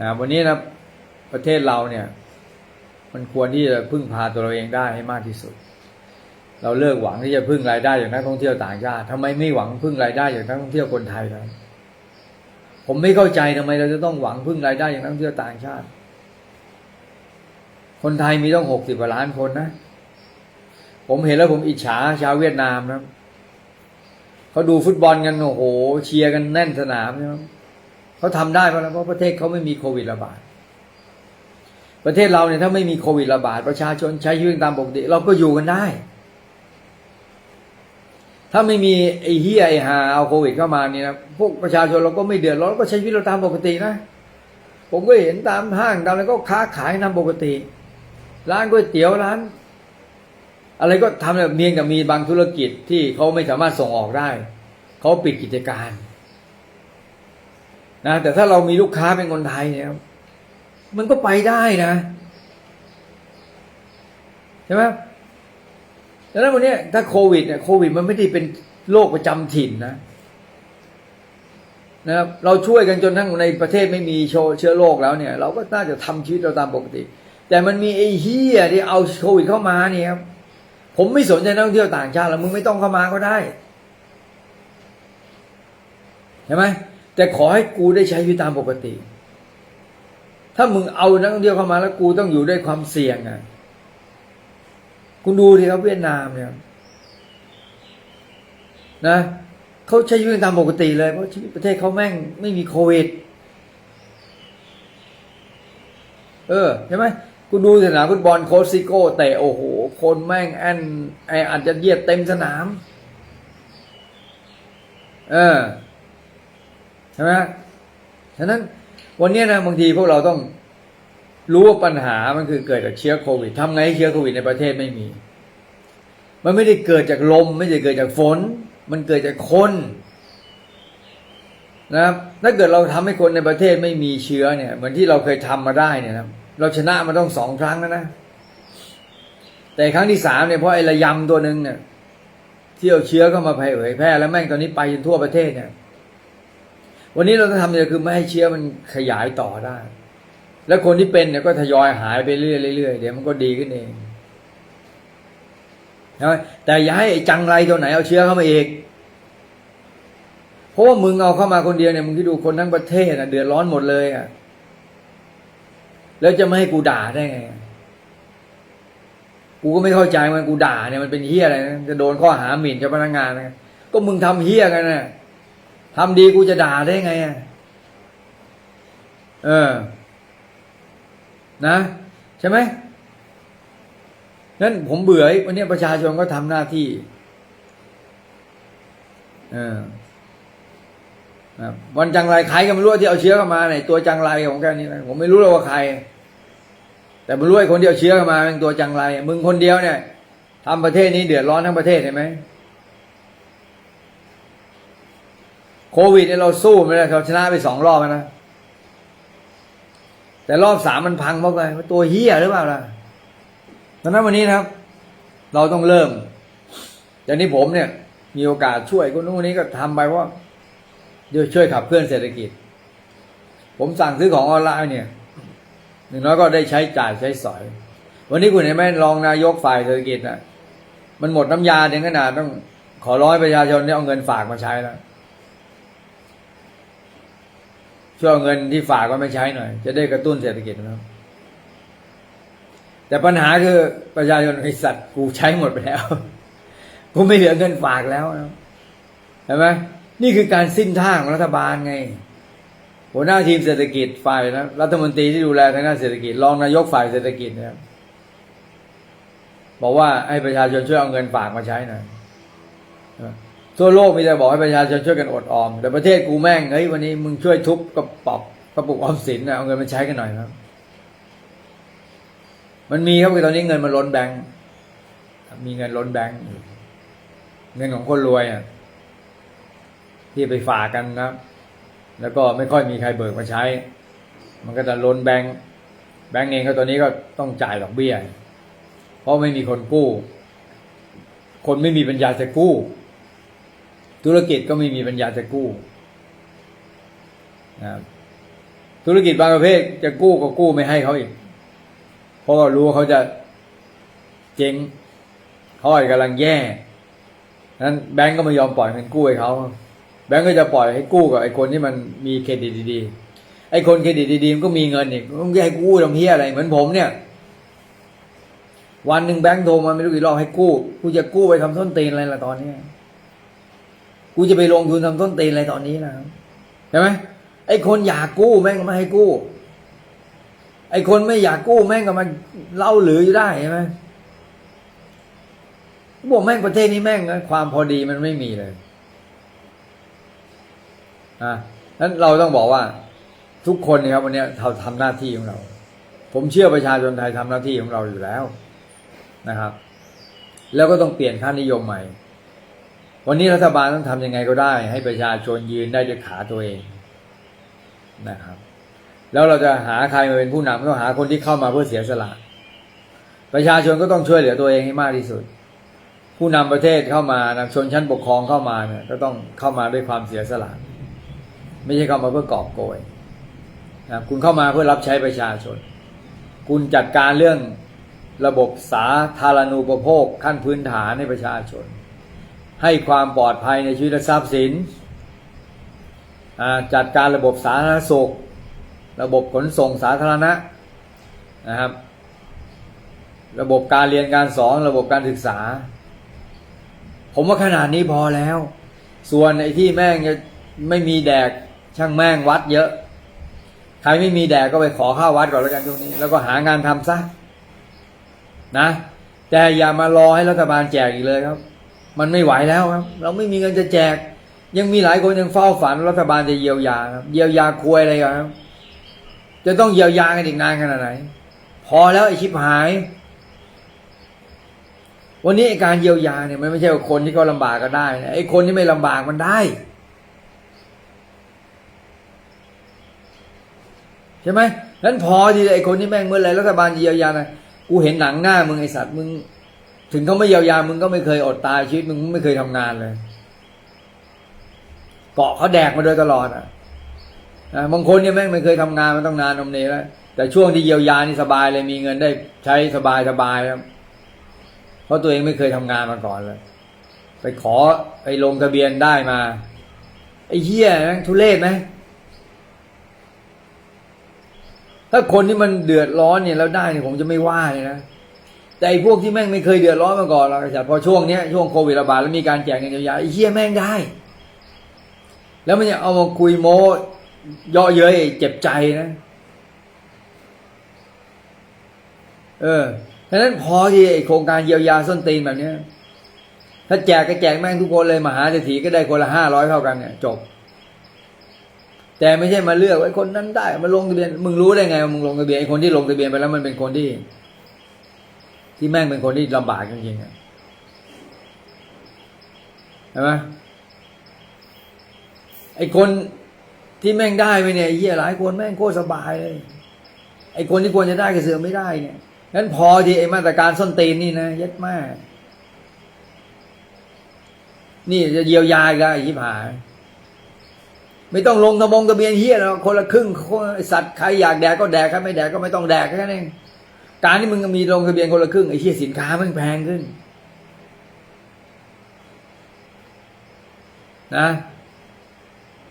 นะวันนี้นะประเทศเราเนี่ย มันควรที่จะพึ่งพาตัวเราเองได้ให้มากที่สุด เราเลิกหวังที่จะพึ่งรายได้จากนักท่องเที่ยวต่างชาติทำไมไม่หวังพึ่งรายได้จากนักท่องเที่ยวคนไทยล่ะผมไม่เข้าใจทำไมเราจะต้องหวังพึ่งรายได้จากนักท่องเที่ยวต่างชาติ คนไทยมีต้องหกสิบกว่าล้านคนนะ ผมเห็นแล้วผมอิจฉาชาวเวียดนามนะเขาดูฟุตบอลกันโอ้โห เชียร์กันแน่นสนามนะ เขาทำได้เพราะอะไรเพราะประเทศเขาไม่มีโควิดระบาด ประเทศเราเนี่ยถ้าไม่มีโควิดระบาด ประชาชนใช้ชีวิตตามปกติ เราก็อยู่กันได้ ถ้าไม่มีไอ้เฮียไอ้หาเอาโควิดเข้ามานี่นะพวกประชาชนเราก็ไม่เดือดร้อนก็ใช้ชีวิตเราตามปกตินะผมก็เห็นตามห้างตามอะไรก็ค้าขายตามปกติ ร้านก๋วยเตี๋ยวร้าน อะไรก็ทำแบบเมียงกับมีบางธุรกิจที่เขาไม่สามารถส่งออกได้ เขาปิดกิจการ นะแต่ถ้าเรามีลูกค้าเป็นคนไทยเนี่ยมันก็ไปได้นะใช่ไหมดังนั้นวันนี้ถ้าโควิดเนี่ยโควิด มันไม่ได้เป็นโรคประจำถิ่นนะนะครับเราช่วยกันจนทั้งในประเทศไม่มีโชเชื้อโรคแล้วเนี่ย เราก็น่าจะทำชีวิตเราตามปกติ แต่มันมีไอ้เฮียที่เอาโควิดเข้ามาเนี่ยครับผมไม่สนใจนักท่องเที่ยวต่างชาติแล้วมึงไม่ต้องเข้ามาก็ได้ใช่ไหม แต่ขอให้กูได้ใช้ชีวิตตามปกติ ถ้ามึงเอานักท่องเที่ยวเข้ามาแล้วกูต้องอยู่ด้วยความเสี่ยงอะคุณดูดิครับเวียดนามเนี่ยนะเขาใช้ชีวิตตามปกติเลยเพราะชีวิตประเทศเขาแม่งไม่มีโควิด เออใช่ไหมคุณดูสนามฟุตบอลโคชซิโก้เตะโอ้โห คนแม่งแอนไออาจจะเยียดเต็มสนาม เออ ใช่ไหมฉะนั้นวันนี้นะบางทีพวกเราต้องรู้ว่าปัญหามันคือเกิดจากเชื้อโควิดทำไงให้เชื้อโควิดในประเทศไม่มี มันไม่ได้เกิดจากลม ไม่ได้เกิดจากฝน มันเกิดจากคนนะครับถ้าเกิดเราทำให้คนในประเทศไม่มีเชื้อเนี่ยเหมือนที่เราเคยทำมาได้เนี่ยนะเราชนะมาต้องสองครั้งแล้วนะ แต่ครั้งที่สามเนี่ยเพราะไอ้ระยำตัวหนึ่งเนี่ยที่เอาเชื้อเข้ามาเผยแพร่แล้วแม่งตอนนี้ไปจนทั่วประเทศเนี่ย วันนี้เราต้องทำเนี่ยคือไม่ให้เชื้อมันขยายต่อได้ แล้วคนที่เป็นเนี่ยก็ทยอยหายไปเรื่อยๆเดี๋ยวมันก็ดีขึ้นเองใช่ไหมแต่อย่าให้ไอ้จังไรตัวไหนเอาเชื้อเข้ามาอีกเพราะว่ามึงเอาเข้ามาคนเดียวเนี่ยมึงที่ดูคนทั้งประเทศอะ เดือดร้อนหมดเลยอะแล้วจะไม่ให้กูด่าได้ไงกูก็ไม่เข้าใจมันกูด่าเนี่ยมันเป็นเฮี้ยอะไรนะจะโดนข้อหาหมิ่นเจ้าพนักงานนะก็มึงทำเฮี้ยกันน่ะ ทำดีกูจะด่าได้ไงอะเออ นะ ใช่ไหมนั้นผมเบื่อวันนี้ประชาชนก็ทำหน้าที่เออครับวันจังไรใครก็ไม่รู้ที่เอาเชื้อเข้ามาในตัวจังไรของแกนี่นะผมไม่รู้เลยว่าใคร แต่ไม่รู้ไอ้คนที่เอาเชื้อเข้ามาเป็นตัวจังไรมึงคนเดียวเนี่ยทำประเทศนี้เดือดร้อนทั้งประเทศเห็นไหม โควิดเนี่ยเราสู้ไม่ได้เราชนะไปสองรอบแล้วนะ แต่รอบสามมันพังเพราะอะไรเพราตัวเฮียหรือเปล่าล่ะดังนั้นวันนี้นะครับ เราต้องเริ่มจากนี้ผมเนี่ย มีโอกาสช่วยคนนู้นคนนี้ก็ทำไปเพราะเดี๋ยวช่วยขับเคลื่อนเศรษฐกิจ ผมสั่งซื้อของออนไลน์เนี่ยหนึ่งน้อยก็ได้ใช้จ่ายใช้สอย วันนี้คุณเห็นไหมรองนายกฝ่ายเศรษฐกิจนะมันหมดน้ำยาถึงขนาดต้องขอร้อยประชาชนเนี่ยเอาเงินฝากมาใช้แล้ว ช่วยเอาเงินที่ฝากไว้มาใช้หน่อย จะได้กระตุ้นเศรษฐกิจนะครับ แต่ปัญหาคือประชาชนไอสัตว์กูใช้หมดไปแล้วกูไม่เหลือเงินฝากแล้วนะเห็นไหมนี่คือการสิ้นท่าของรัฐบาลไง หัวหน้าทีมเศรษฐกิจฝ่ายนะรัฐมนตรีที่ดูแลทางด้านเศรษฐกิจรองนายกฝ่ายเศรษฐกิจนะครับบอกว่าให้ประชาชนช่วยเอาเงินฝากมาใช้หน่อย ทั่วโลกมีแต่บอกให้ประชาชนช่วยกันอดออม แต่ประเทศกูแม่งเฮ้ยวันนี้มึงช่วยทุบกระป๋องกระปุกออมสินนะเอาเงินมาใช้กันหน่อยครับ มันมีครับคือตอนนี้เงินมันล้นแบงค์มีเงินล้นแบงค์เงินของคนรวยอะที่ไปฝากกันนะแล้วก็ไม่ค่อยมีใครเบิกมาใช้ มันก็จะล้นแบงค์แบงค์เองก็ตอนนี้ก็ต้องจ่ายดอกเบี้ย เพราะไม่มีคนกู้ คนไม่มีปัญญาจะกู้ ธุรกิจก็ไม่มีปัญญาจะกู้นะธุรกิจบางประเภทจะกู้ก็กู้ไม่ให้เขาอีก เพราะว่ารู้เขาจะเจ๊งเขาอาจกำลังแย่นั้นแบงก์ก็ไม่ยอมปล่อยเงินกู้ให้เขา แบงก์ก็จะปล่อยให้กู้กับไอ้คนที่มันมีเครดิตดีๆ ไอ้คนเครดิตดีๆมันก็มีเงินอีกมันจะให้กู้ทำเพี้ยอะไรเหมือนผมเนี่ย วันหนึ่งแบงก์โทรมาไม่รู้กี่รอบให้กู้ กูจะกู้ไปทำต้นตีนอะไรล่ะตอนเนี้ กูจะไปลงทุนทำต้นตีนอะไรตอนนี้นะครับใช่ไหมไอ้คนอยากกู้แม่งก็ไม่ให้กู้ ไอ้คนไม่อยากกู้แม่งก็มาเล่าหรืออยู่ได้ใช่ไหมบอกแม่งประเทศนี้แม่งนะความพอดีมันไม่มีเลยอะนั้นเราต้องบอกว่า ทุกคนนยครับวันนี้เราทำหน้าที่ของเรา ผมเชื่อประชาชนไทยทำหน้าที่ของเราอยู่แล้วนะครับ แล้วก็ต้องเปลี่ยนค่านิยมใหม่ วันนี้รัฐบาลต้องทำยังไงก็ได้ ให้ประชาชนยืนได้ด้วยขาตัวเองนะครับ แล้วเราจะหาใครมาเป็นผู้นำต้องหาคนที่เข้ามาเพื่อเสียสละประชาชนก็ต้องช่วยเหลือตัวเองให้มากที่สุด ผู้นำประเทศเข้ามานชนชั้นปกครองเข้ามาเนี่ยก็ต้องเข้ามาด้วยความเสียสละไม่ใช่เข้ามาเพื่อกอบโกยนะคุณเข้ามาเพื่อรับใช้ประชาชน คุณจัดการเรื่องระบบสาธารณูปโภคขั้นพื้นฐานให้ประชาชน ให้ความปลอดภัยในชีวิตและทรัพย์สิน จัดการระบบสาธารณสุข ระบบขนส่งสาธารณะนะครับ ระบบการเรียนการสอนระบบการศึกษา ผมว่าขนาดนี้พอแล้ว ส่วนไอ้ที่แม่งจะไม่มีแดกช่างแม่งวัดเยอะ ใครไม่มีแดกก็ไปขอข้าววัดก่อนแล้วกันช่วงนี้ แล้วก็หางานทำซะนะแต่อย่ามารอให้รัฐบาลแจกอีกเลยครับ มันไม่ไหวแล้วครับ เราไม่มีเงินจะแจก ยังมีหลายคนยังเฝ้าฝันรัฐบาลจะเยียวยาครับเยียวยาควยอะไรครับ จะต้องเยียวยากันอีกนานขนาดไหน พอแล้วไอชิบหาย วันนี้การเยียวยาเนี่ยมันไม่ใช่คนที่เขาลำบากก็ได้นะไอคนที่ไม่ลำบากมันได้ใช่ไหมนั้นพอทีไอคนที่แม่งเมื่อไรรัฐบาลเยียวยานะกูเห็นหนังหน้ามึงไอสัตว์มึง ถึงเขาไม่เยียวยามึงก็ไม่เคยอดตายชีวิตมึงไม่เคยทำงานเลยเกาะเขาแดกมาโดยตลอดอะบางคนเนี่ยแม่งไม่เคยทำงานมาต้องนานนมเนแล้วแต่ช่วงที่เยียวยานี่สบายเลยมีเงินได้ใช้สบายสบายครับเพราะตัวเองไม่เคยทำงานมาก่อนเลย ไปขอไปลงทะเบียนได้มา ไอ้เหี้ยแม่งทุเรศไหมถ้าคนที่มันเดือดร้อนเนี่ยแล้วได้เนี่ยผมจะไม่ว่าเลยนะ แต่ไอ้พวกที่แม่งไม่เคยเดือดร้อนมาก่อนเราจะพอช่วงเนี้ยช่วงโควิดระบาดแล้วมีการแจกเงินเยียวยาไอ้เหี้ยแม่งได้ แล้วมันยังเอามาคุยโม้เยาะเย้ยเจ็บใจนะ เออฉะนั้นพอที่ไอ้โครงการเยียวยาส้นตีนแบบเนี้ยถ้าแจกก็แจกแม่งทุกคนเลยมหาเศรษฐีก็ได้คนละห้าร้อยเท่ากันเนี่ยจบ แต่ไม่ใช่มาเลือกไอ้คนนั้นได้มาลงทะเบียน มึงรู้ได้ไงมึงลงทะเบียนไอ้คนที่ลงทะเบียนไปแล้วมันเป็นคนที่ ที่แม่งเป็นคนที่ลำบากจริงๆใช่ไหมไอ้คนที่แม่งได้ไปเนี่ยเหี้ยหลายคนแม่งโคตรสบายเลย ไอ้คนที่ควรจะได้ก็เสือไม่ได้เนี่ยงั้นพอที่ไอ้มาตรการส้นตีนนี่นะเย็ดมากนี่จะเยียวยาอีกันไอ้ชิบหายไม่ต้องลงทะบงทะเบียนเฮียแล้วคนละครึ่งคนสัตว์ใครอยากแดกก็แดกใครไม่แดกก็ไม่ต้องแดกแค่นั้นเอง การที่มึงมีลงทะเบียนคนละครึ่งไอ้เฮียสินค้ามันแพงขึ้น นะ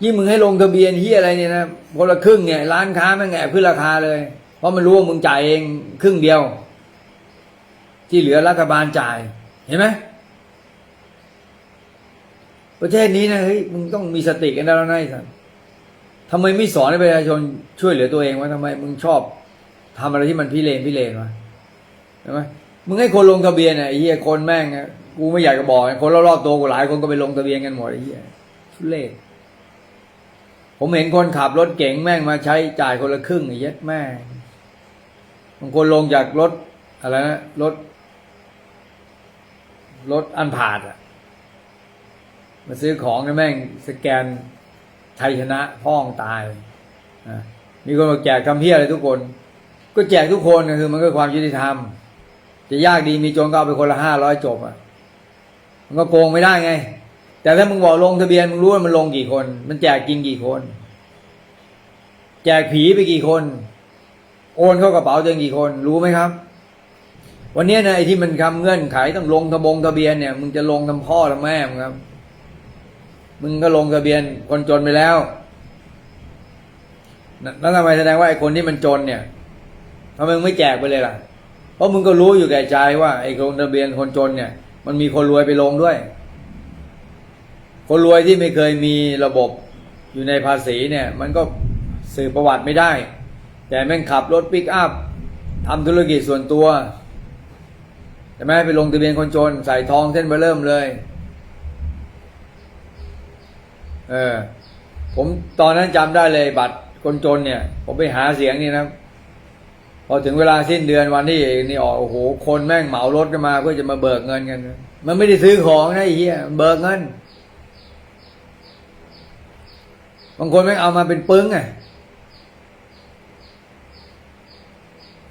ยิ่งมึงให้ลงทะเบียนเฮียอะไรเนี่ยนะคนละครึ่งเนี่ยร้านค้าแม่งแอบขึ้นราคาเลย เพราะมันรู้ว่ามึงจ่ายเองครึ่งเดียว ที่เหลือรัฐบาลจ่าย เห็นไหมประเทศนี้นะเฮ้ยมึงต้องมีสติกันได้แล้วนะไอ้สัสทำไมไม่สอนให้ประชาชนช่วยเหลือตัวเองวะทำไมมึงชอบ ทำอะไรที่มันพิเรนพิเรนวะใช่ไหมมึงให้คนลงทะเบียนอะไอ้เหี้ยคนแม่งกูไม่อยากจะบอกคนรอบๆตัวกูหลายคนก็ไปลงทะเบียนกันหมดไอ้เหี้ยทุเรศผมเห็นคนขับรถเก๋งแม่งมาใช้จ่ายคนละครึ่งไอ้เหี้ยแม่งบางคนลงจากรถอะไรนะรถรถอันผาดอะมาซื้อของนี่ยแม่งสแกนไทยชนะพ้องตายมีคนบอกแจกคำเพี้ยอะไรทุกคน ก็แจกทุกคนคือ มันก็ความยุติธรรม จะยากดีมีจนก็เอาไปคนละห้าร้อยจบอะมันก็โกงไม่ได้ไง แต่ถ้ามึงบอกลงทะเบียนมึงรู้ว่ามันลงกี่คน มันแจกจริงกี่คน แจกผีไปกี่คน โอนเข้ากระเป๋าตัวเองกี่คน รู้ไหมครับ วันนี้นะไอ้ที่มันทำเงื่อนไขต้องลงทะบงทะเบียนเนี่ยมึงจะลงทำพ่อทำแม่มึงครับ มึงก็ลงทะเบียนคนจนไปแล้วแล้วทำไมแสดงว่าไอ้คนที่มันจนเนี่ย ทำไมมึงไม่แจกไปเลยล่ะ เพราะมึงก็รู้อยู่แก่ใจว่าไอ้ลงทะเบียนคนจนเนี่ย มันมีคนรวยไปลงด้วย คนรวยที่ไม่เคยมีระบบอยู่ในภาษีเนี่ย มันก็สืบประวัติไม่ได้ แต่แม่งขับรถปิกอัพทำธุรกิจส่วนตัวใช่ไหมไปลงทะเบียนคนจน ใส่ทองเส้นเบอร์เริ่มเลย เออผมตอนนั้นจำได้เลยบัตรคนจนเนี่ย ผมไปหาเสียงนี่นะ อถึงเวลาสิ้นเดือนวันที่นี่ออกโอ้โหคนแม่งเหมารถกันมาเพื่อจะมาเบิกเงินกัน มันไม่ได้ซื้อของนะไอ้เหี้ยเบิกเงิน บางคนแม่งเอามาเป็นปึ้งไง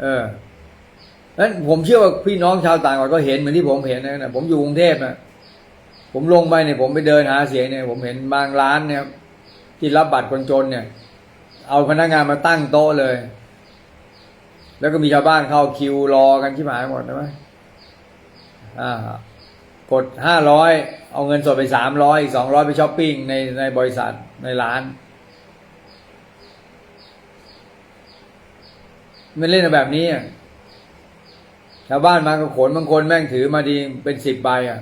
เออนั้นผมเชื่อว่าพี่น้องชาวต่างจังหวัดก็เห็นเหมือนที่ผมเห็นนะผมอยู่กรุงเทพนะผมลงไปเนี่ยผมไปเดินหาเสียงเนี่ย ผมเห็นบางร้านเนี่ยที่รับบัตรคนจนเนี่ย เอาพนักงานมาตั้งโต๊ะเลย แล้วก็มีชาวบ้านเข้าคิวรอกันที่หมายหมดใช่ไหมอ่ากดห้าร้อยเอาเงินสดไปสามร้อยอีกสองร้อยไปช้อปปิ้งในในบริษัทในร้าน มันเล่นแบบนี้อะชาวบ้านมาก็ขนบางคนแม่งถือมาดีเป็นสิบใบอะ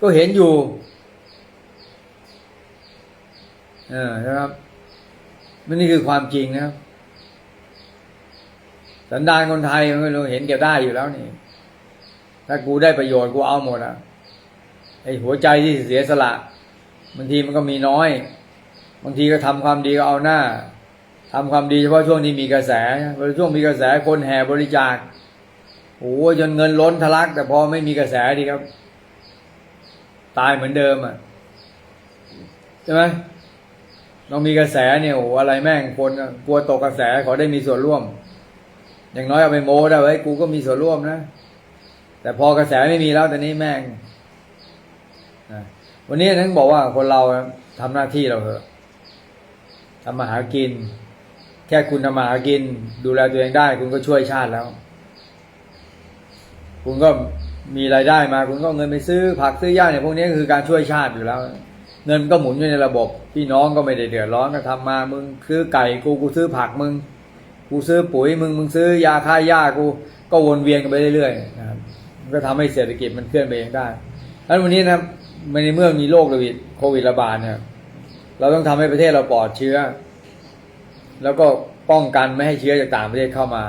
ก็เห็นอยู่ เออนะครับมันนี่คือความจริงนะครับ สันดานคนไทยมันก็รู้เห็นแก่ได้อยู่แล้วนี่ ถ้ากูได้ประโยชน์กูเอาหมดอะไอหัวใจที่เสียสละบางทีมันก็มีน้อย บางทีก็ทำความดีก็เอาหน้าทำความดีเฉพาะช่วงที่มีกระแสพอช่วงมีกระแสคนแห่บริจาคโอ้โหจนเงินล้นทะลัก แต่พอไม่มีกระแสดีครับ ตายเหมือนเดิมอะใช่ไหมต้องมีกระแสเนี่ยโอ้อะไรแม่งคนกลัวตกกระแสขอได้มีส่วนร่วม อย่างน้อยเอาไปโม้ได้ไว้ยกูก็มีส่วนร่วมนะ แต่พอกระแสไม่มีแล้วแต่นี้แม่งวันนี้ทั้งบอกว่าคนเราทำหน้าที่เราเถอะทำมาหากิน แค่คุณทำมาหากิน ดูแลตัวเองได้ คุณก็ช่วยชาติแล้ว คุณก็มีรายได้มา คุณก็เงินไปซื้อ ผักซื้อยาเนี่ยพวกนี้คือการช่วยชาติอยู่แล้ว เงินก็หมุนอยู่ในระบบ พี่น้องก็ไม่ได้เดือดร้อนก็ทำมามึงซื้อไก่กูกูซื้อผักมึง กูซื้อปุ๋ยมึงมึงซื้อยาฆ่าหญ้ากูก็วนเวียนกันไปเรื่อยๆนะครับมันก็ทำให้เศรษฐกิจมันเคลื่อนไปเองได้ดังนั้นวันนี้นะครับในเมื่อมีโรคระบาดโควิดระบาดเนี่ยเราต้องทำให้ประเทศเราปลอดเชื้อ แล้วก็ป้องกันไม่ให้เชื้อจากต่างประเทศเข้ามา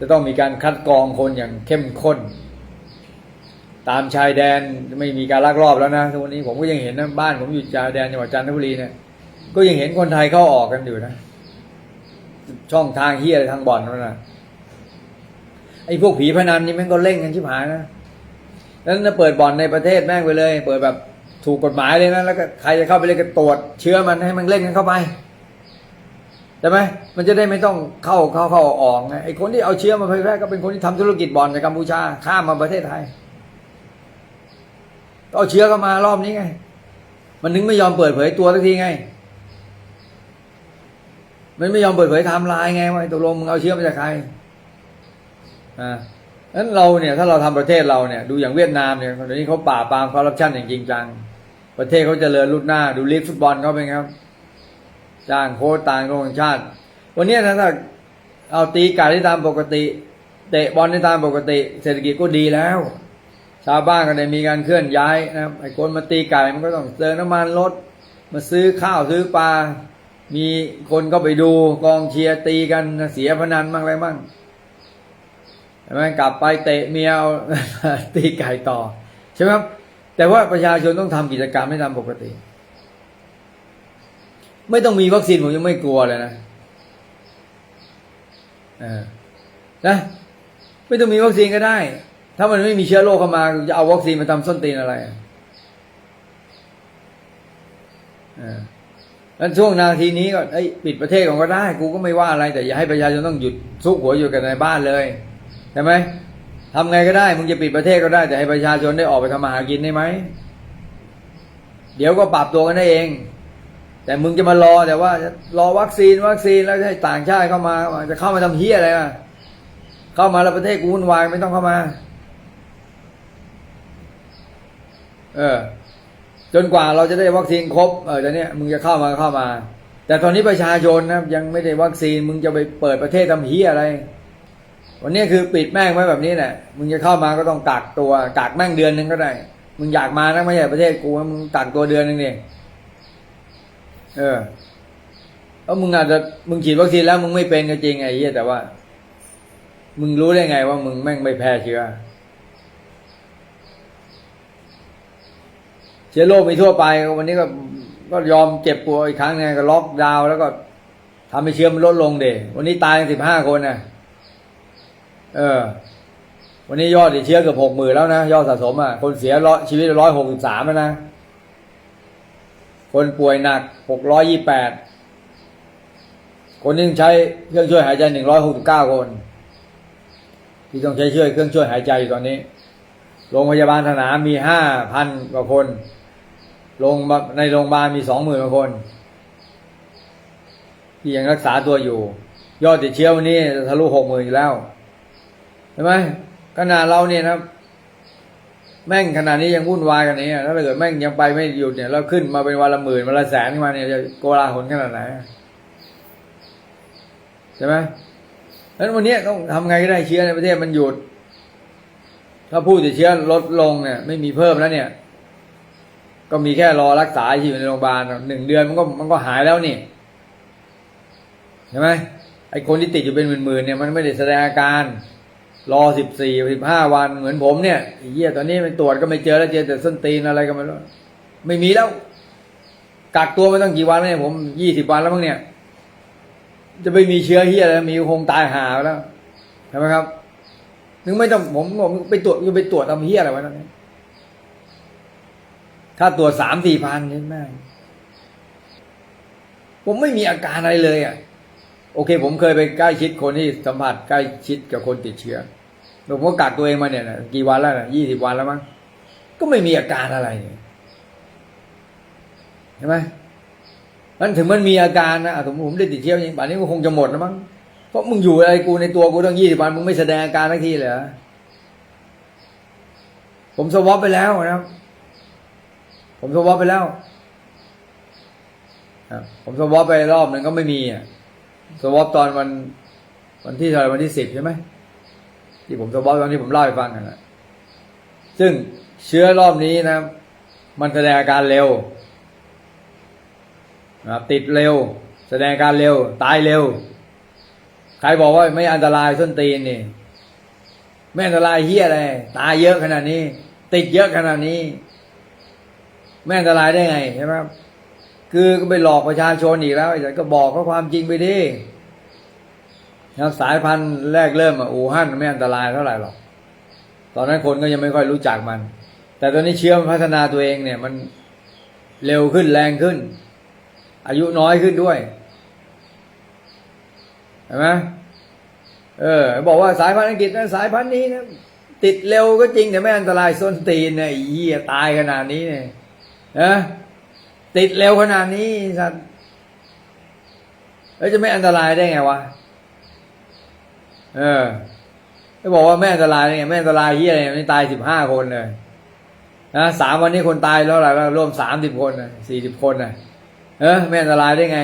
จะต้องมีการคัดกรองคนอย่างเข้มข้น ตามชายแดนไม่มีการลักลอบแล้วนะทุกวันนี้ผมก็ยังเห็นนะบ้านผมอยู่ชายแดนจังหวัดจันทบุรีเนี่ยก็ยังเห็นคนไทยเข้าออกกันอยู่นะ ช่องทางเฮียทางบ่อนนั่นนะไอ้พวกผีพนันนี่แม่งก็เล่นกันชิบหายนะแล้วนะเปิดบ่อนในประเทศแม่งไปเลย เปิดแบบถูกกฎหมายเลยนะแล้วก็ใครจะเข้าไปเล่นก็ตรวจเชื้อมันให้มันเล่นกันเข้าไปใช่ไหมมันจะได้ไม่ต้องเข้าเข้าเข้าออกไงไอ้คนที่เอาเชื้อมาเผยแพร่ก็เป็นคนที่ทำธุรกิจบ่อนในกัมพูชาข้ามมาประเทศไทยเอาเชื้อเข้ามารอบนี้ไง มันนึงไม่ยอมเปิดเผยตัวสักทีไง มันไม่ยอมเปิดเผยไทม์ไลน์ไงว่าตกลงมึงเอาเชื้อมาจากใครอ่านั้นเราเนี่ยถ้าเราทำประเทศเราเนี่ยดูอย่างเวียดนามเนี่ยตอนนี้เขาปราปรามคอร์รัปชันอย่างจริงจัง ประเทศเขาเจริญรุ่นหน้า ดูลีกฟุตบอลเขาเป็นครับ จ้างโค้ชต่างโรงชาติ วันนี้ถ้าเอาตีไก่ได้ตามปกติ เตะบอลได้ตามปกติ เศรษฐกิจก็ดีแล้ว ชาวบ้านก็ได้มีการเคลื่อนย้ายนะครับไอ้คนมาตีไก่มันก็ต้องเติมน้ำมันรถมาซื้อข้าวซื้อปลา มีคนก็ไปดูกองเชียร์ตีกันเสียพนันบ้างอะไรบ้างใช่ไหมกลับไปเตะเมียเอาตีไก่ต่อใช่ไหมครับ แต่ว่าประชาชนต้องทำกิจกรรมให้ตามปกติ ไม่ต้องมีวัคซีนผมยังไม่กลัวเลยนะอนะไม่ต้องมีวัคซีนก็ได้ ถ้ามันไม่มีเชื้อโรคเข้ามาจะเอาวัคซีนมาทำส้นตีนอะไรอะ เออแล้วช่วงนาทีนี้ก็เอ้ปิดประเทศก่อนก็ได้ กูก็ไม่ว่าอะไร แต่อย่าให้ประชาชนต้องหยุดซุกหัวอยู่กันในบ้านเลยใช่ไหมทำไงก็ได้มึงจะปิดประเทศก็ได้ แต่ให้ประชาชนได้ออกไปทำมาหากินได้ไหมเดี๋ยวก็ปรับตัวกันได้เอง แต่มึงจะมารอแต่ว่ารอวัคซีนวัคซีนแล้วให้ต่างชาติเข้ามาจะเข้ามาทำเฮียอะไรอะเข้ามาแล้วประเทศกูวุ่นวายไม่ต้องเข้ามา เออ จนกว่าเราจะได้วัคซีนครบเออตอนเนี้ยมึงจะเข้ามาเข้ามา แต่ตอนนี้ประชาชนนะยังไม่ได้วัคซีนมึงจะไปเปิดประเทศทำเฮียอะไร วันนี้คือปิดแม่งไว้แบบนี้แหละมึงจะเข้ามาก็ต้องกักตัวกักแม่งเดือนนึงก็ได้ มึงอยากมานะไม่ใช่ประเทศกูมึงกักตัวเดือนนึงนี่เออเพราะมึงอาจจะมึงฉีดวัคซีนแล้วมึงไม่เป็นก็จริงไอ้เหี้ยแต่ว่า มึงรู้ได้ไงว่ามึงแม่งไม่แพ้เชื้อ ชื้อโรคมีทั่วไป วันนี้ก็ก็ยอมเจ็บปวดอีกครั้งหนึงก็ล็อกดาวน์แล้วก็ทำให้เชื้อมันลดลงเดวันนี้ตายสิบห้าคนนะเออ วันนี้ยอดติดเชื้อเกือบหกหมื่นแล้วนะยอดสะสมอะคนเสียร้อยชีวิตร้อยหกสิบสามแล้วนะคนป่วยหนักหกร้อยยี่แปดคนที่ใช้เครื่องช่วยหายใจหนึ่งร้อยหกสิบเก้าคน ที่ต้องใช้ช่วยเครื่องช่วยหายใจอยู่ตอนนี้โรงพยาบาลสนามมีห้าพันกว่าคน โรงในโรงพยาบาลมีสองหมื่นคน ที่ยังรักษาตัวอยู่ ยอดติดเชื้อวันนี้ทะลุหกหมื่นอยู่แล้วเห็นไหมขนาดเราเนี่ยนะแม่งขนาดนี้ยังวุ่นวายกันนี้ถ้าเกิดแม่งยังไปไม่หยุดเนี่ยแล้วขึ้นมาเป็นวันละหมื่นวันละแสนขึ้นมาเนี่ยจะโกลาหลขนาดไหนใช่ไหมนั้นวันนี้ต้องทำไงก็ได้เชื้อในประเทศมันหยุด ถ้าผู้ติดเชื้อลดลงเนี่ย ไม่มีเพิ่มแล้วเนี่ย ก็มีแค่รอรักษาที่อยู่ในโรงพยาบาลหนึ่งเดือนมันก็มันก็หายแล้วนี่ใช่ไหมไอ้คนที่ติดอยู่เป็นหมื่นๆเนี่ยมันไม่ได้แสดงอาการ รอสิบสี่สิบห้าวันเหมือนผมเนี่ยไอ้เหี้ยตอนนี้ไปตรวจก็ไม่เจอแล้วเจอแต่ส้นตีนอะไรก็ไม่รู้ไม่มีแล้วกักตัวมาตั้งกี่วันเนี่ยผมยี่สิบวันแล้วมั้งเนี่ย จะไปมีเชื้อเหี้ยอะไรมีคงตายหาแล้วใช่ไหมครับนึกไม่ต้องผมผมไปตรวจไปตรวจทำเหี้ยอะไรวะนั่น ถ้าตรวสามสี่พันเนี่ยแม่งผมไม่มีอาการอะไรเลยอะ โอเค ผมเคยไปใกล้ชิดคนที่สัมผัสใกล้ชิดกับคนติดเชื้อผมก็กักตัวเองมาเนี่ยนะกี่วันแล้วนะยี่สิบวันแล้วมั้งก็ไม่มีอาการอะไรเนี่ยเห็นไหมมันถึงมันมีอาการนะสมมติผมได้ติดเชื้อจริงป่านนี้ก็คงจะหมดแล้วมั้งเพราะมึงอยู่อะไรกูในตัวกูตั้งยี่สิบวันมึงไม่แสดงอาการทักทีเลยเหรอผมสวอปไปแล้วนะครับ ผมสวอปไปแล้วครับผมสวอปไปรอบนึงก็ไม่มีอะสวอปตอนวันวันที่เท่าไรวันที่สิบใช่ไหมที่ผมสวอปตอนที่ผมเล่าให้ฟังกันะซึ่งเชื้อรอบนี้นะ มันแสดงอาการเร็วนะติดเร็ว แสดงอาการเร็ว ตายเร็ว ใครบอกว่าไม่อันตรายส้นตีนนี่ไม่อันตรายเฮียอะไร ตายเยอะขนาดนี้ ติดเยอะขนาดนี้ ไม่อันตรายได้ไงใช่ไหมครับคือก็ไปหลอกประชาชนอีกแล้วแต่ก็บอกเขาความจริงไปดินะสายพันธุ์แรกเริ่มอะอู่ฮั่นไม่อันตรายเท่าไหร่หรอก ตอนนั้นคนก็ยังไม่ค่อยรู้จักมัน แต่ตอนนี้เชื้อมันพัฒนาตัวเองเนี่ยมันเร็วขึ้นแรงขึ้น อายุน้อยขึ้นด้วยเห็นไหมเออ บอกว่าสายพันธุ์อังกฤษนะสายพันธุ์นี้นะติดเร็วก็จริงแต่ไม่อันตรายส้นตีนเนี่ยเหี้ยตายขนาดนี้เนี่ย นะติดเร็วขนาดนี้สัตว์แล้วจะไม่อันตรายได้ไงวะ เออไม่บอกว่าไม่อันตรายไงไม่อันตรายเฮียอะไรนี่ตายสิบห้าคนเลยนะสามวันนี้คนตายแล้วอะไรร่วมสามสิบคนสี่สิบคนนะเออไม่อันตรายได้ไง